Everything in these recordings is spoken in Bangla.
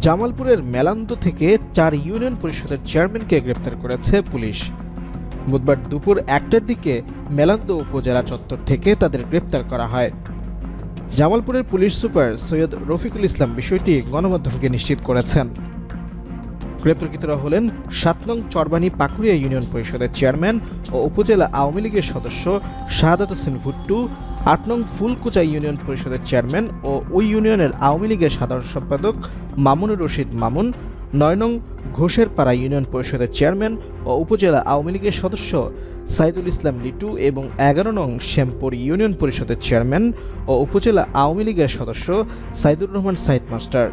জামালপুরের মেলান্দ থেকে চার ইউনিয়ন পরিষদের চেয়ারম্যানকে গ্রেপ্তার করেছে পুলিশ। বুধবার দুপুর একটার দিকে মেলান্দ উপজেলা চত্বর থেকে তাদের গ্রেপ্তার করা হয়। জামালপুরের পুলিশ সুপার সৈয়দ রফিকুল ইসলাম বিষয়টি গণমাধ্যমকে নিশ্চিত করেছেন। গ্রেপ্তারকৃতরা হলেন সাত নং চরবানি পাকুড়িয়া ইউনিয়ন পরিষদের চেয়ারম্যান ও উপজেলা আওয়ামী লীগের সদস্য শাহাদাত হোসেন ভুট্টু আট নং ফুলকুচা ইউনিয়ন পরিষদের চেয়ারম্যান ও ওই ইউনিয়নের আওয়ামী লীগের সাধারণ সম্পাদক মামুনুর রশিদ মামুন, নয় নং ঘোষের পাড়া ইউনিয়ন পরিষদের চেয়ারম্যান ও উপজেলা আওয়ামী লীগের সদস্য সাইদুল ইসলাম লিটু এবং এগারো নং শ্যামপুর ইউনিয়ন পরিষদের চেয়ারম্যান ও উপজেলা আওয়ামী লীগের সদস্য সাইদুর রহমান সাইদ মাস্টার।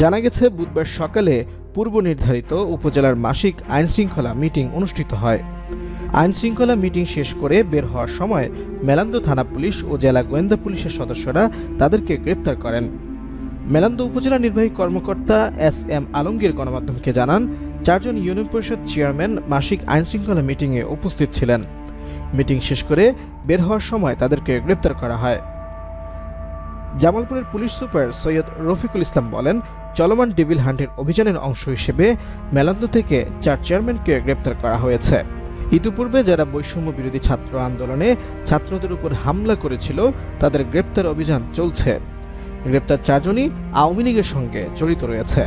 জানা গেছে, বুধবার সকালে পূর্ব নির্ধারিত উপজেলার মাসিক আইনশৃঙ্খলা মিটিং অনুষ্ঠিত হয়। আইনশৃঙ্খলা মিটিং শেষ করে বের হওয়ার সময় মেলান্দ থানা পুলিশ ও জেলা গোয়েন্দা পুলিশের সদস্যরা তাদেরকে গ্রেপ্তার করেন। মেলান্দ উপজেলা নির্বাহী কর্মকর্তা এস এম আলমগীর গণমাধ্যমকে জানান, চারজন ইউনিয়ন পরিষদ চেয়ারম্যান মাসিক আইনশৃঙ্খলা মিটিংয়ে উপস্থিত ছিলেন। মিটিং শেষ করে বের হওয়ার সময় তাদেরকে গ্রেপ্তার করা হয়। জামালপুরের পুলিশ সুপার সৈয়দ রফিকুল ইসলাম বলেন, চলমান ডেভিল হান্টের অভিযানের অংশ হিসেবে মেলান্দ থেকে চার চেয়ারম্যানকে গ্রেপ্তার করা হয়েছে। ইতিপূর্বে যারা বৈষম্য বিরোধী ছাত্র আন্দোলনে ছাত্রদের উপর হামলা করেছিল, তাদের গ্রেপ্তার অভিযান চলছে। গ্রেপ্তার চারজনই আওয়ামী লীগের সঙ্গে জড়িত রয়েছে।